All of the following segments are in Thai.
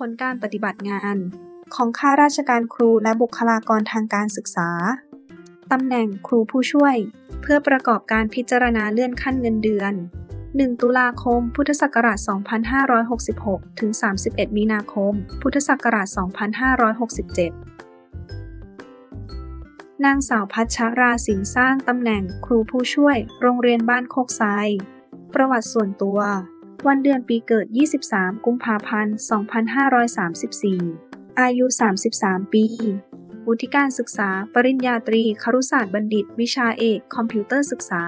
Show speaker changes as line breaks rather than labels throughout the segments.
ผลการปฏิบัติงาน ของข้าราชการครูและบุคลากรทางการศึกษา ตำแหน่งครูผู้ช่วย เพื่อประกอบการพิจารณาเลื่อนขั้นเงินเดือน 1 ตุลาคม พุทธศักราช 2566 ถึง 31 มีนาคม พุทธศักราช 2567 นางสาวพัชราสิงห์สร้างตำแหน่งครูผู้ช่วย โรงเรียนบ้านโคกไซ ประวัติส่วนตัว วันเดือนปีเกิด 23 กุมภาพันธ์ 2534 อายุ 33 ปี วุฒิการศึกษา ปริญญาตรี ครุศาสตร์บัณฑิต วิชาเอก คอมพิวเตอร์ศึกษา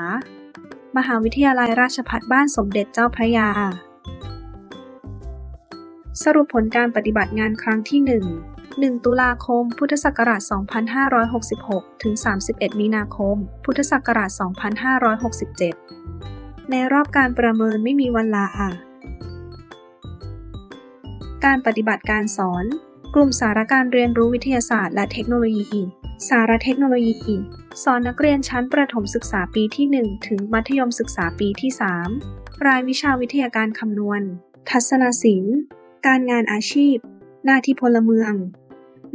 มหาวิทยาลัยราชภัฏบ้านสมเด็จเจ้าพระยา สรุปผลการปฏิบัติงานครั้งที่ 1 1 ตุลาคม พุทธศักราช 2566 ถึง 31 มีนาคม พุทธศักราช 2567 ในรอบการประเมินไม่มีวันลาค่ะ การปฏิบัติการสอน กลุ่มสารการเรียนรู้วิทยาศาสตร์และเทคโนโลยี สารเทคโนโลยี สอนนักเรียนชั้นประถมศึกษาปีที่ 1 ถึงมัธยมศึกษาปีที่ 3 รายวิชาวิทยาการคำนวณ ทัศนศิลป์ การงานอาชีพ หน้าที่พลเมือง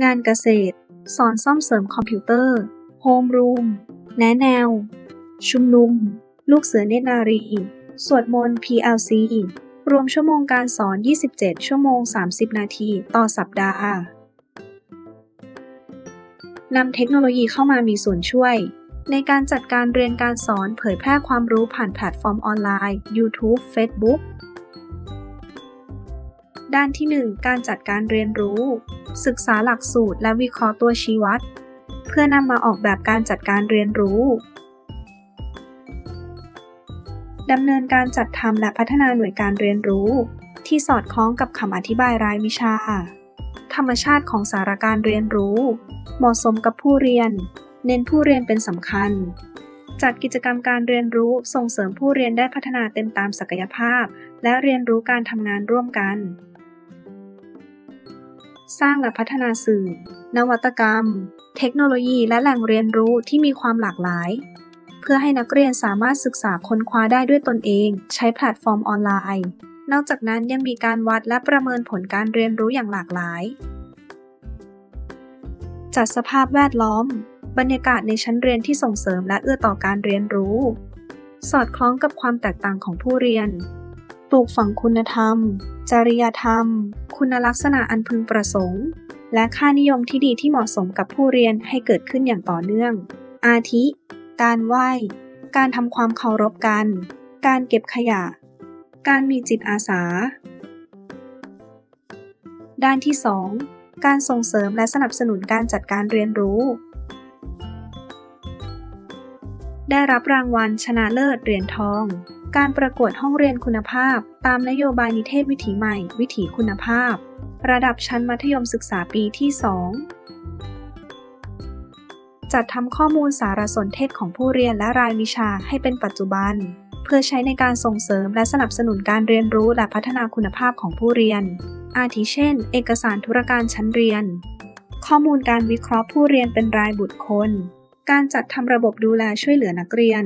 งานเกษตร สอนซ่อมเสริมคอมพิวเตอร์ โฮมรูม แนะแนว ชุมนุม ลูกเสือเนตรนารีสวดมนต์ PLC รวมชั่วโมงการสอน 27 ชั่วโมง 30 นาทีต่อสัปดาห์นำเทคโนโลยีเข้ามามีส่วนช่วย ในการจัดการเรียนการสอนเผยแพร่ความรู้ผ่านแพลตฟอร์มออนไลน์ YouTube Facebook ด้านที่ 1 การจัดการเรียนรู้ ศึกษาหลักสูตรและวิเคราะห์ตัวชี้วัด เพื่อนำมาออกแบบการจัดการเรียนรู้ ดำเนินการจัดทำและพัฒนาหน่วยการเรียนรู้ ที่สอดคล้องกับคำอธิบายรายวิชา ธรรมชาติของสารการเรียนรู้ เหมาะสมกับผู้เรียน เน้นผู้เรียนเป็นสำคัญ จัดกิจกรรมการเรียนรู้ส่งเสริมผู้เรียนได้พัฒนาเต็มตามศักยภาพ และเรียนรู้การทำงานร่วมกัน สร้างและพัฒนาสื่อ นวัตกรรม เทคโนโลยีและแหล่งเรียนรู้ที่มีความหลากหลาย พื่อให้นักเรียนสามารถศึกษาค้นคว้าได้ด้วยตนเอง ใช้แพลตฟอร์มออนไลน์ นอกจากนั้นยังมีการวัดและประเมินผลการเรียนรู้อย่างหลากหลาย จัดสภาพแวดล้อม บรรยากาศในชั้นเรียนที่ส่งเสริมและเอื้อต่อการเรียนรู้ สอดคล้องกับความแตกต่างของผู้เรียน ปลูกฝังคุณธรรม จริยธรรม คุณลักษณะอันพึงประสงค์ และค่านิยมที่ดีที่เหมาะสมกับผู้เรียนให้เกิดขึ้นอย่างต่อเนื่อง อาทิ การไหว้ การทำความเคารพกัน การเก็บขยะ การมีจิตอาสา ด้านที่ 2 การส่งเสริมและสนับสนุนการจัดการเรียนรู้ ได้รับรางวัลชนะเลิศเหรียญทอง การประกวดห้องเรียนคุณภาพ ตามนโยบายนิเทศวิถีใหม่ วิถีคุณภาพ ระดับชั้นมัธยมศึกษาปีที่ 2 จัดทำข้อมูลสารสนเทศของผู้เรียนและรายวิชาให้เป็นปัจจุบัน เพื่อใช้ในการส่งเสริมและสนับสนุนการเรียนรู้และพัฒนาคุณภาพของผู้เรียน อาทิเช่น เอกสารธุรการชั้นเรียน ข้อมูลการวิเคราะห์ผู้เรียนเป็นรายบุคคล การจัดทำระบบดูแลช่วยเหลือนักเรียน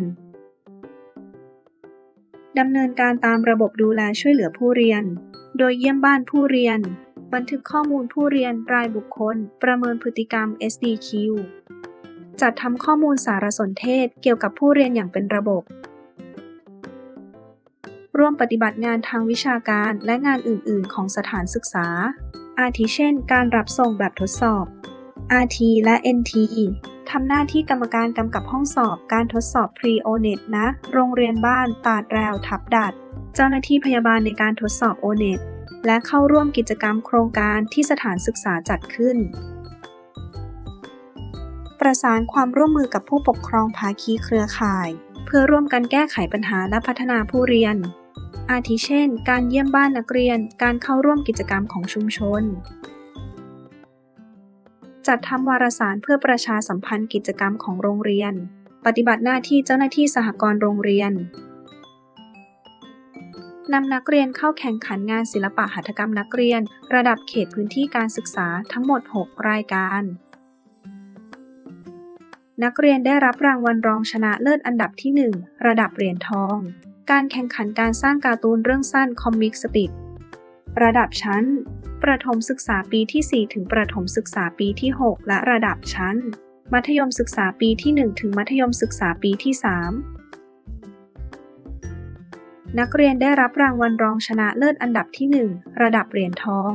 ดำเนินการตามระบบดูแลช่วยเหลือผู้เรียน โดยเยี่ยมบ้านผู้เรียน บันทึกข้อมูลผู้เรียนรายบุคคล ประเมินพฤติกรรม SDQ จัดทำข้อมูลสารสนเทศเกี่ยวกับผู้เรียนอย่างเป็นระบบ ร่วมปฏิบัติงานทางวิชาการและงานอื่น ๆ ของสถานศึกษา อาทิเช่น การรับส่งแบบทดสอบ RT และ NT ทำหน้าที่กรรมการกำกับห้องสอบการทดสอบ Pre-O-NET นะ โรงเรียนบ้านตาดแรวทับดัด เจ้าหน้าที่พยาบาลในการทดสอบ O-NET และเข้าร่วมกิจกรรมโครงการที่สถานศึกษาจัดขึ้น ประสานความร่วมมือกับผู้ปกครองภาคีเครือข่าย เพื่อร่วมกันแก้ไขปัญหาและพัฒนาผู้เรียน อาทิเช่น การเยี่ยมบ้านนักเรียน การเข้าร่วมกิจกรรมของชุมชน จัดทำวารสารเพื่อประชาสัมพันธ์กิจกรรมของโรงเรียน ปฏิบัติหน้าที่เจ้าหน้าที่สหกรณ์โรงเรียนนำนักเรียนเข้าแข่งขันงานศิลปะหัตถกรรมนักเรียน ระดับเขตพื้นที่การศึกษาทั้งหมด 6 รายการ นักเรียนได้รับรางวัลรองชนะเลิศอันดับที่ 1 ระดับเหรียญทอง การแข่งขันการสร้างการ์ตูนเรื่องสั้นคอมิกสติกระดับชั้น ประถมศึกษาปีที่ 4 ถึงประถมศึกษาปีที่ 6 และระดับชั้น มัธยมศึกษาปีที่ 1 ถึงมัธยมศึกษาปีที่ 3 นักเรียนได้รับรางวัลรองชนะเลิศอันดับที่ 1 ระดับเหรียญทอง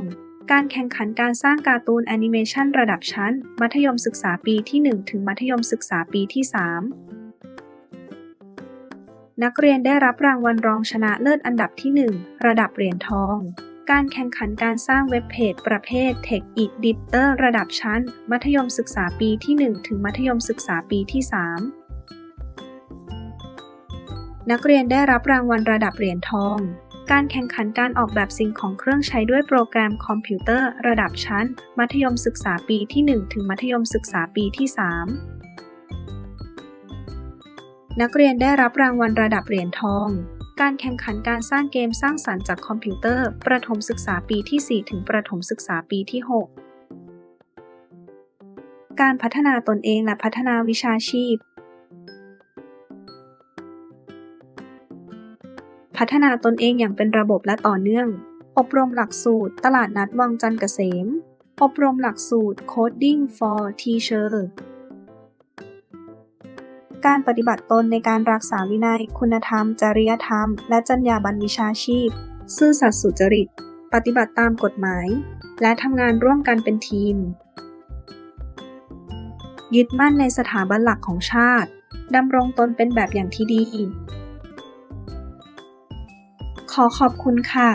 การแข่งขันการสร้างการ์ตูนแอนิเมชันระดับชั้น มัธยมศึกษาปีที่ 1 ถึงมัธยมศึกษาปีที่ 3 นักเรียนได้รับรางวัลรองชนะเลิศอันดับที่ 1 ระดับเหรียญทอง การแข่งขันการสร้างเว็บเพจประเภท Tech Editor ระดับชั้น มัธยมศึกษาปีที่ 1 ถึงมัธยมศึกษาปีที่ 3 นักเรียนได้รับรางวัลระดับเหรียญทอง การแข่งขันการออกแบบสิ่งของเครื่องใช้ด้วยโปรแกรมคอมพิวเตอร์ระดับชั้น มัธยมศึกษาปีที่ 1 ถึงมัธยมศึกษาปีที่ 3 นักเรียนได้รับรางวัลระดับเหรียญทอง การแข่งขันการสร้างเกมสร้างสรรค์จากคอมพิวเตอร์ ประถมศึกษาปีที่ 4 ถึงประถมศึกษาปีที่ 6 การพัฒนาตนเองและพัฒนาวิชาชีพ พัฒนาตนเองอย่างเป็นระบบและต่อเนื่อง อบรมหลักสูตร ตลาดนัดวังจันทร์เกษม อบรมหลักสูตร Coding for Teacher การปฏิบัติตนในการรักษาวินัย คุณธรรม จริยธรรม และจรรยาบรรณวิชาชีพ ซื่อสัตย์สุจริต ปฏิบัติตามกฎหมาย และทำงานร่วมกันเป็นทีม ยึดมั่นในสถาบันหลักของชาติดำรงตนเป็นแบบอย่างที่ดี ขอขอบคุณค่ะ